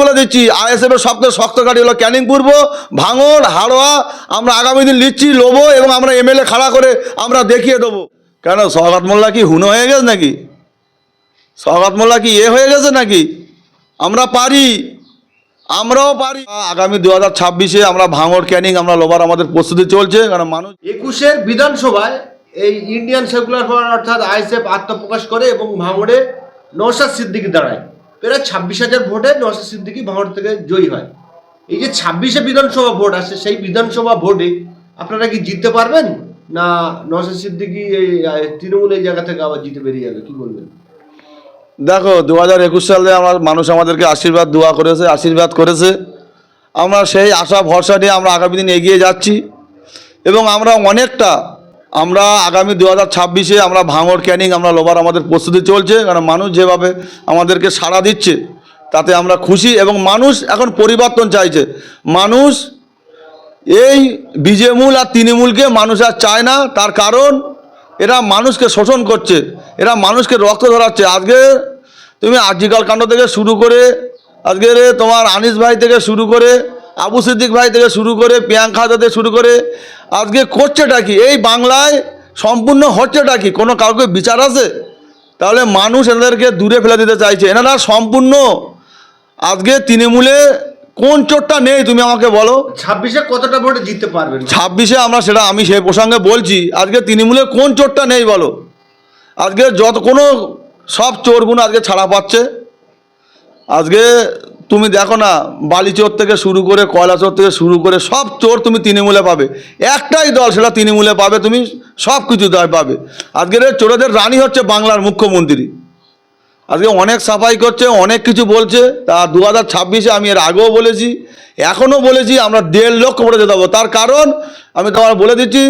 বলে দিচ্ছি আইএসএফ এর সবথেকে শক্ত গাড়ি হলো ক্যানিং পূর্ব ভাঙড় হাড়োয়া, আমরা আগামী দিন লিচ্ছি লোবো এবং আমরা এমএলএ খাড়া করে আমরা দেখিয়ে দেবো। কেন সৌগাত মোল্লা কি হুনো হয়ে গেছে নাকি? সৌগাত মোল্লা কি এ হয়ে গেছে নাকি? আমরা পারি, আমরাও পারি। আগামী দু হাজার ছাব্বিশে আমরা ভাঙড় ক্যানিং, আমরা লোবার আমাদের প্রস্তুতি চলছে, কারণ মানুষ একুশের বিধানসভায় এই ইন্ডিয়ান সেকুলার ফ্রন্ট অর্থাৎ আইএসএফ আত্মপ্রকাশ করে এবং ভাঙড়ে নওশাদ সিদ্দিকি দাঁড়ায়। প্রায় ছাব্বিশ হাজার ভোটে নওশাদ সিদ্দিকি ভাঙড় থেকে জয়ী হয়। এই যে ছাব্বিশে বিধানসভা ভোট আসছে সেই বিধানসভা ভোটে আপনারা কি জিততে পারবেন? না নওশাদ সিদ্দিকি এই তৃণমূল এই জায়গা থেকে আবার জিতে বেরিয়ে যাবে? কি বলবেন? দেখো দু হাজার একুশ সালে আমার মানুষ আমাদেরকে আশীর্বাদ, দোয়া করেছে, আশীর্বাদ করেছে। আমরা সেই আশা, ভরসা নিয়ে আমরা আগামী দিন এগিয়ে যাচ্ছি। এবং আমরা অনেকটা আমরা আগামী দু হাজার ছাব্বিশে আমরা ভাঙড় ক্যানিং আমরা লোবার আমাদের প্রস্তুতি চলছে, কারণ মানুষ যেভাবে আমাদেরকে সাড়া দিচ্ছে, তাতে আমরা খুশি এবং মানুষ এখন পরিবর্তন চাইছে। মানুষ এই বিজেমূল আর তৃণমূলকে মানুষ আর চায় না, তার কারণ এরা মানুষকে শোষণ করছে, এরা মানুষকে রক্ত ধরাচ্ছে। আজকে তুমি আজিকাল কাণ্ড থেকে শুরু করে, আজকে তোমার আনিস ভাই থেকে শুরু করে আবু সিদ্দিক ভাই থেকে শুরু করে প্রিয়াঙ্কা থেকে শুরু করে আজকে করছেটা কি? এই বাংলায় সম্পূর্ণ হচ্ছেটা কি? কোনো কাউকে বিচার আছে? তাহলে মানুষ এনাদেরকে দূরে ফেলে দিতে চাইছে। এনারা সম্পূর্ণ আজকে তৃণমূলে কোন চোটটা নেই তুমি আমাকে বলো। ছাব্বিশে কতটা ভোটে জিততে পারবেন? ছাব্বিশে আমরা সেটা আমি সেই প্রসঙ্গে বলছি আজকে তৃণমূলে কোন চোরটা নেই বলো। আজকে যত কোনো সব চোরগুলো আজকে ছাড়া পাচ্ছে। আজকে তুমি দেখো না, বালি চোর থেকে শুরু করে, কয়লা চোর থেকে শুরু করে সব চোর তুমি তৃণমূলে পাবে। একটাই দল সেটা তৃণমূলে পাবে, তুমি সব কিছু দল পাবে। আজকের চোরেদের রানী হচ্ছে বাংলার মুখ্যমন্ত্রী। আজকে অনেক সাফাই করছে, অনেক কিছু বলছে, তা দু হাজার ছাব্বিশে আমি এর আগেও বলেছি, এখনও বলেছি, আমরা দেড় লক্ষ ভোটে যেতে দেবো তার কারণ, আমি তোমার বলে দিচ্ছি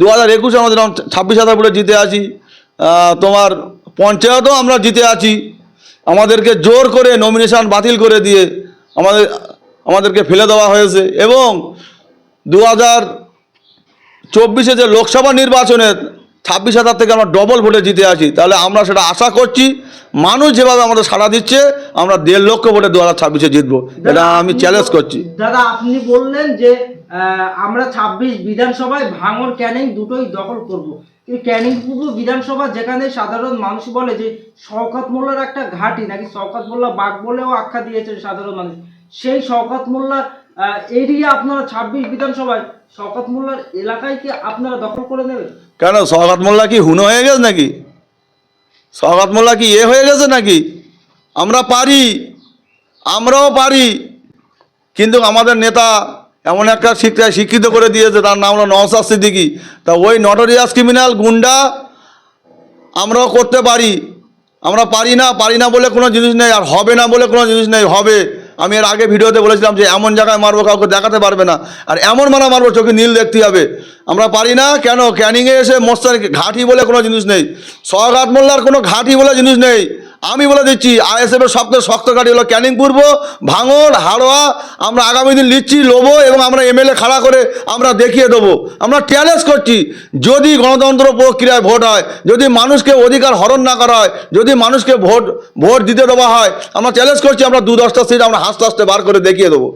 দু হাজার একুশে আমাদের ছাব্বিশ হাজার ভোটে জিতে আছি। তোমার পঞ্চায়েতও আমরা জিতে আছি। আমাদেরকে জোর করে নমিনেশন বাতিল করে দিয়ে আমাদের আমাদেরকে ফেলে দেওয়া হয়েছে এবং দু হাজার চব্বিশে যে লোকসভা নির্বাচনে ছাব্বিশ হাজার থেকে আমরা ডবল ভোটে জিতে আছি তাহলে আমরা সেটা আশা করছি মানুষ যেভাবে আমাদের সাড়া দিচ্ছে আমরা দেড় লক্ষ ভোটে দু হাজার ছাব্বিশে জিতবো। এটা আমি চ্যালেঞ্জ করছি। দাদা আপনি বললেন যে আমরা ছাব্বিশ বিধানসভায় ভাঙর ক্যানিং দুটোই দখল করব। ক্যানিং বিধানসভা যেখানে সাধারণ মানুষ বলে যে শওকত মোল্লার একটা ঘাঁটি, নাকি শওকত মোল্লা বাঘ বলেও আখ্যা দিয়েছে সাধারণ মানুষ। সেই শওকত মোল্লার এরিয়া আপনারা ছাব্বিশ বিধানসভায়, শওকত মোল্লার এলাকায় কি আপনারা দখল করে নেবেন? কেন সৌগাত মোল্লা কি হুনো হয়ে গেছে নাকি? সৌগাত মোল্লা কি এ হয়ে গেছে নাকি? আমরা পারি, আমরাও পারি, কিন্তু আমাদের নেতা এমন একটা শিক্ষায় শিক্ষিত করে দিয়েছে, তার নাম হলো নওসাদ সিদ্দিকি। তা ওই নটোরিয়াস ক্রিমিনাল গুন্ডা আমরাও করতে পারি। আমরা পারি না পারি না বলে কোনো জিনিস নেই, আর হবে না বলে কোনো জিনিস নেই, হবে। আমি এর আগে ভিডিওতে বলেছিলাম যে এমন জায়গায় মারবো, কাউকে দেখাতে পারবে না। আর এমন মারা মারবো, চোখে নীল দেখতে হবে। আমরা পারি না, কেন? ক্যানিংয়ে এসে মোস্তার ঘাঁটি বলে কোনো জিনিস নেই। সহঘাট মোল্লার কোনো ঘাঁটি বলে জিনিস নেই। আমি বলে দিচ্ছি, আইএসএফ এর সবথেকে শক্ত গাড়ি হলো ক্যানিং পূর্ব ভাঙড় হাড়োয়া, আমরা আগামী দিন লিচ্ছি লোবো এবং আমরা এমএলএ খাড়া করে আমরা দেখিয়ে দেবো। আমরা চ্যালেঞ্জ করছি, যদি গণতন্ত্র প্রক্রিয়ায় ভোট হয়, যদি মানুষকে অধিকার হরণ না করা হয়, যদি মানুষকে ভোট ভোট দিতে দেওয়া হয়, আমরা চ্যালেঞ্জ করছি, আমরা দু দশটা সিট আমরা হাসতে হাসতে বার করে দেখিয়ে দেবো।